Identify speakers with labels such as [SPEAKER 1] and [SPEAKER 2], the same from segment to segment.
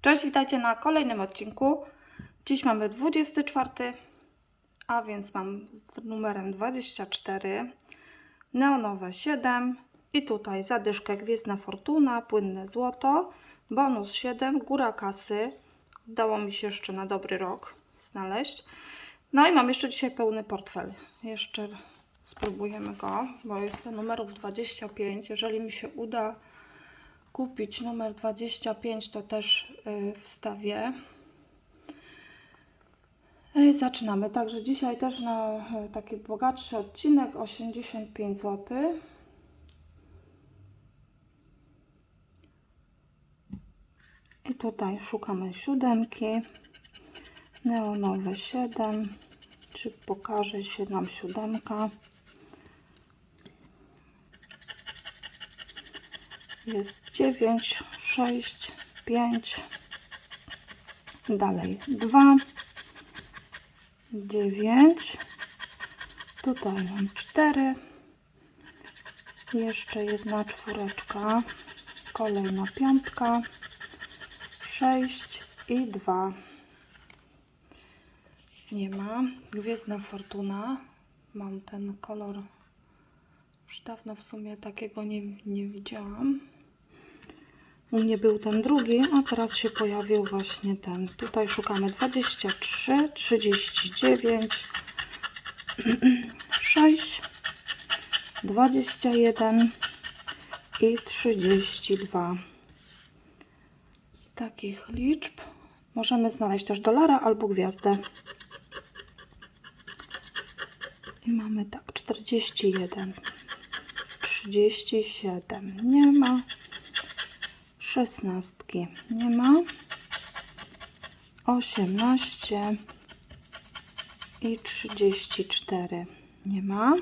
[SPEAKER 1] Cześć, witajcie na kolejnym odcinku. Dziś mamy 24, a więc mam z numerem 24, neonowe 7 i tutaj zadyszkę Gwiezdna Fortuna, płynne złoto, bonus 7, góra kasy. Udało mi się jeszcze na dobry rok znaleźć. No i mam jeszcze dzisiaj pełny portfel. Jeszcze spróbujemy go, bo jest to numerów 25. Jeżeli mi się uda kupić numer 25, to też y, wstawię. I zaczynamy. Także dzisiaj też na y, taki bogatszy odcinek 85 zł. I tutaj szukamy siódemki. Neonowe 7. Czy pokaże się nam siódemka? Jest 9, 6, 5. Dalej 2, 9. Tutaj mam 4. Jeszcze jedna czwóreczka. Kolejna piątka. 6 i 2. Nie ma. Gwiezdna Fortuna. Mam ten kolor. Już dawno w sumie takiego nie, nie widziałam. U mnie był ten drugi, a teraz się pojawił właśnie ten. Tutaj szukamy 23, 39, 6, 21 i 32. Takich liczb możemy znaleźć też dolara albo gwiazdę. I mamy tak 41, 37 nie ma. Szesnastki nie ma. Osiemnaście i trzydzieści cztery nie ma.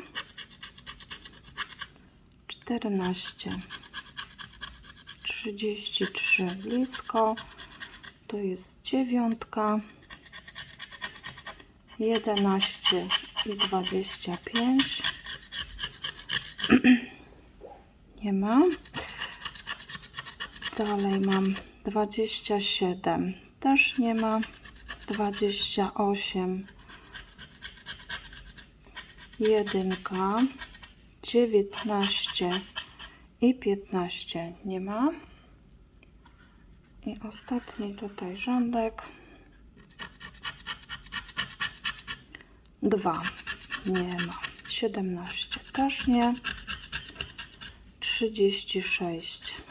[SPEAKER 1] Czternaście. Trzydzieści trzy blisko. Tu jest dziewiątka. Jedenaście i dwadzieścia pięć. Nie ma. Dalej mam 27, też nie ma. 28, jedynka, 19 i 15 nie ma. I ostatni tutaj rządek. 2 nie ma. 17 też nie. 36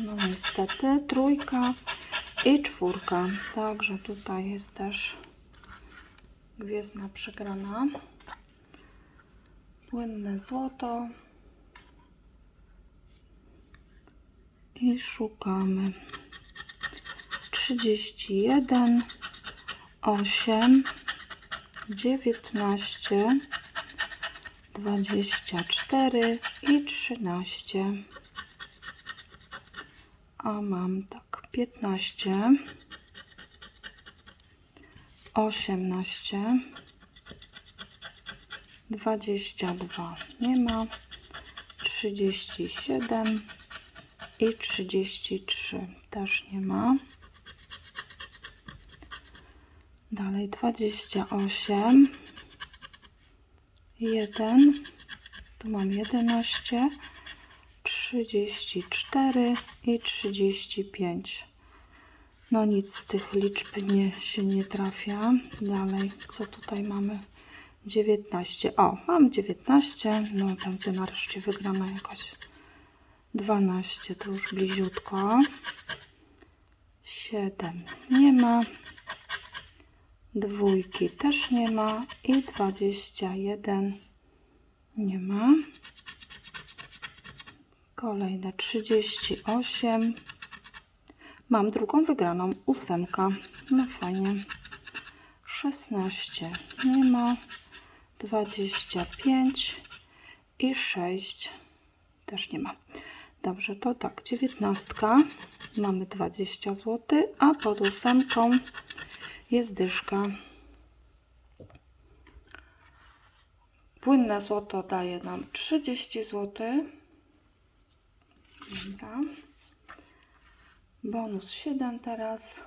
[SPEAKER 1] no niestety trójka i czwórka. Także tutaj jest też gwiezdna przegrana. Płynne złoto. I szukamy. 31, 8, 19, 24 i 13 a mam tak 15 18 22 nie ma. 37 i 33 też nie ma. Dalej 28 1 tu mam 11 34 i 35. No nic z tych liczb nie, się nie trafia. Dalej, co tutaj mamy? 19. O, mam 19. No, będzie nareszcie wygrana jakoś. 12 to już bliziutko. 7 nie ma. Dwójki też nie ma. I 21 nie ma. Kolejne 38. Mam drugą wygraną, ósemka. No fajnie. 16 nie ma. 25 i 6 też nie ma. Dobrze, to tak, 19. Mamy 20 zł, a pod ósemką jest dyszka. Płynne złoto daje nam 30 zł. Dobra. Bonus 7 teraz.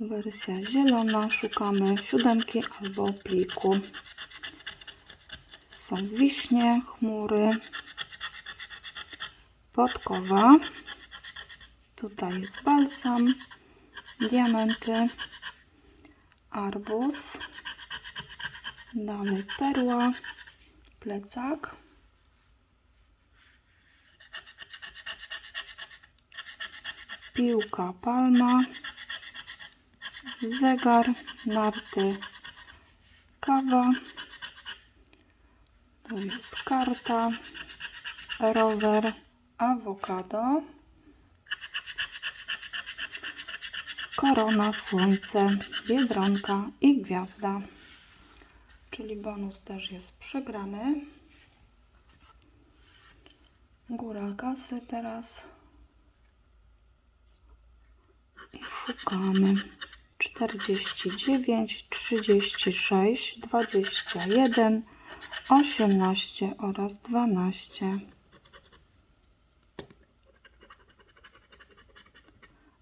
[SPEAKER 1] Wersja zielona. Szukamy siódemki albo pliku. Są wiśnie, chmury, podkowa. Tutaj jest balsam, diamenty, arbuz, dalej perła, plecak. Piłka palma, zegar, narty, kawa. Tu jest karta, rower, awokado, korona, słońce, biedronka i gwiazda. Czyli bonus też jest przegrany. Góra kasy teraz. I szukamy. 49, 36, 21, 18 oraz 12.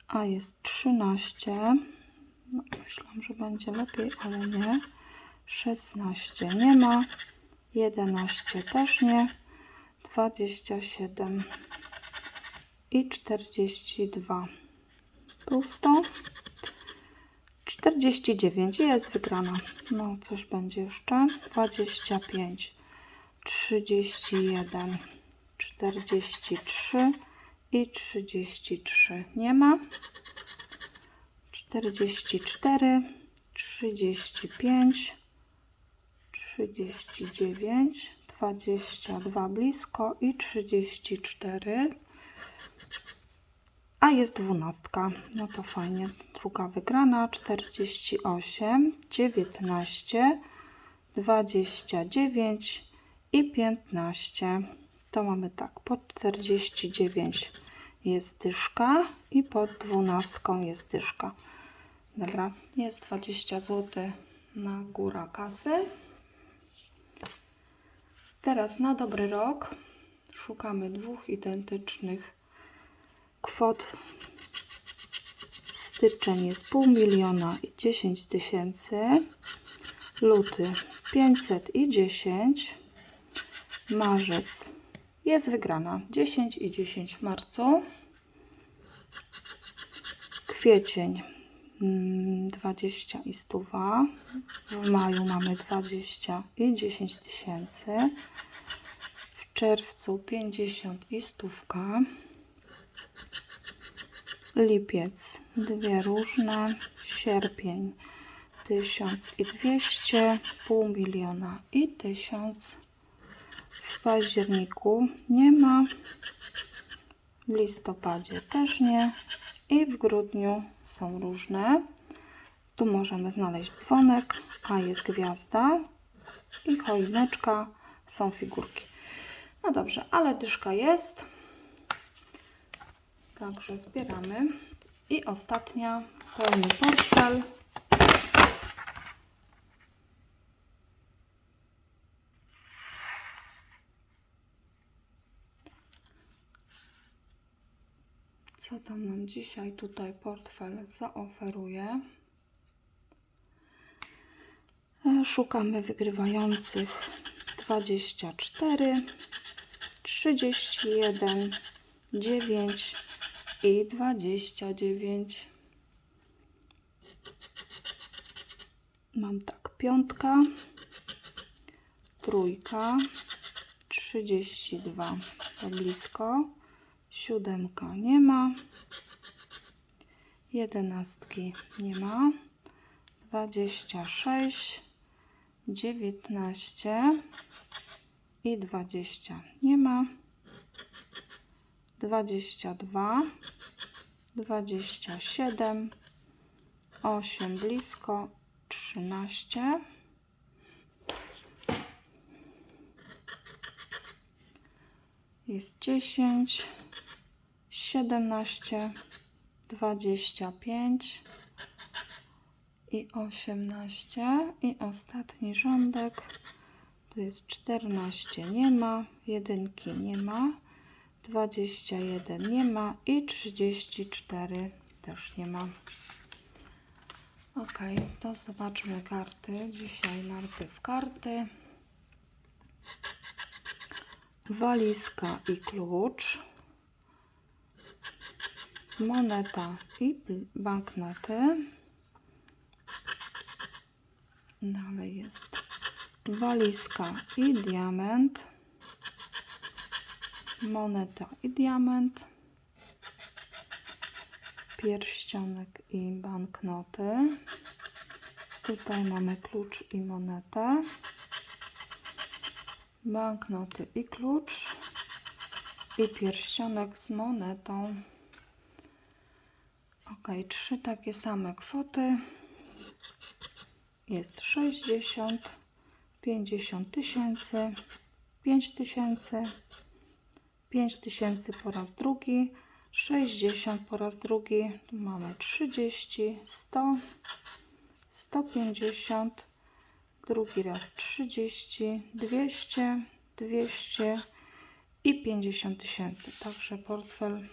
[SPEAKER 1] A jest 13. No, myślałam, że będzie lepiej, ale nie. 16 nie ma. 11 też nie. 27 i 42. Pusto. 49 jest wygrana. No, coś będzie jeszcze. 25, 31, 43 i 33. Nie ma. 44, 35, 39, 22 blisko i 34. A jest dwunastka. No to fajnie. Druga wygrana. 48, 19, 29 i 15. To mamy tak. Pod 49 jest dyszka i pod dwunastką jest dyszka. Dobra. Jest 20 zł na góra kasy. Teraz na dobry rok szukamy dwóch identycznych kwot. Styczeń jest pół miliona i 10 tysięcy. Luty 500 i 10. Marzec jest wygrana 10 i 10 w marcu. Kwiecień mm, 20 i 100. W maju mamy 20 i 10 tysięcy. W czerwcu 50 i stówka. Lipiec dwie różne. Sierpień 1200, pół miliona i 1000. W październiku nie ma. W listopadzie też nie. I w grudniu są różne. Tu możemy znaleźć dzwonek, a jest gwiazda i choineczka, są figurki. No dobrze, ale dyszka jest. Także zbieramy. I ostatnia, pełny portfel. Co tam nam dzisiaj tutaj portfel zaoferuje? E, Szukamy wygrywających 24, 31, 9 i 29. Mam tak, piątka, trójka, 32 to blisko, siódemka nie ma, jedenastki nie ma, 26, 19 i 20 nie ma. 22, 27, 8 blisko, 13. Jest 10, 17, 25 i 18 i ostatni rządek tu jest 14 nie ma jedynki nie ma 21 nie ma i 34 też nie ma. Ok, to zobaczmy karty. Dzisiaj najpierw karty. Walizka i klucz. Moneta i banknoty. Dalej jest walizka i diament. Moneta i diament. Pierścionek i banknoty. Tutaj mamy klucz i monetę. Banknoty i klucz. I pierścionek z monetą. Ok, trzy takie same kwoty. Jest 60, 50 tysięcy, 5 tysięcy, 5 tysięcy po raz drugi, 60 po raz drugi, tu mamy 30, 100, 150, drugi raz 30, 200, 200 i 50 tysięcy. Także portfel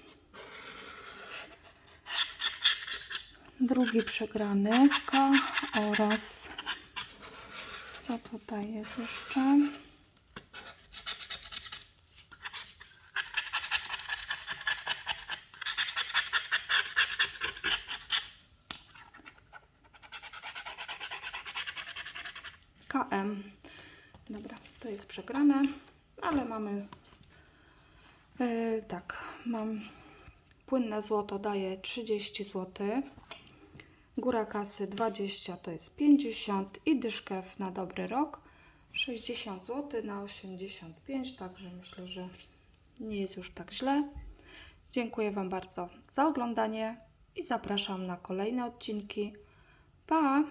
[SPEAKER 1] drugi przegrany K oraz co tutaj jest jeszcze? KM. Dobra, to jest przegrane, ale mamy yy, tak, mam płynne złoto daje 30 zł. Góra kasy 20 to jest 50 i dyszkę w- na dobry rok 60 zł na 85, także myślę, że nie jest już tak źle. Dziękuję Wam bardzo za oglądanie i zapraszam na kolejne odcinki. Pa!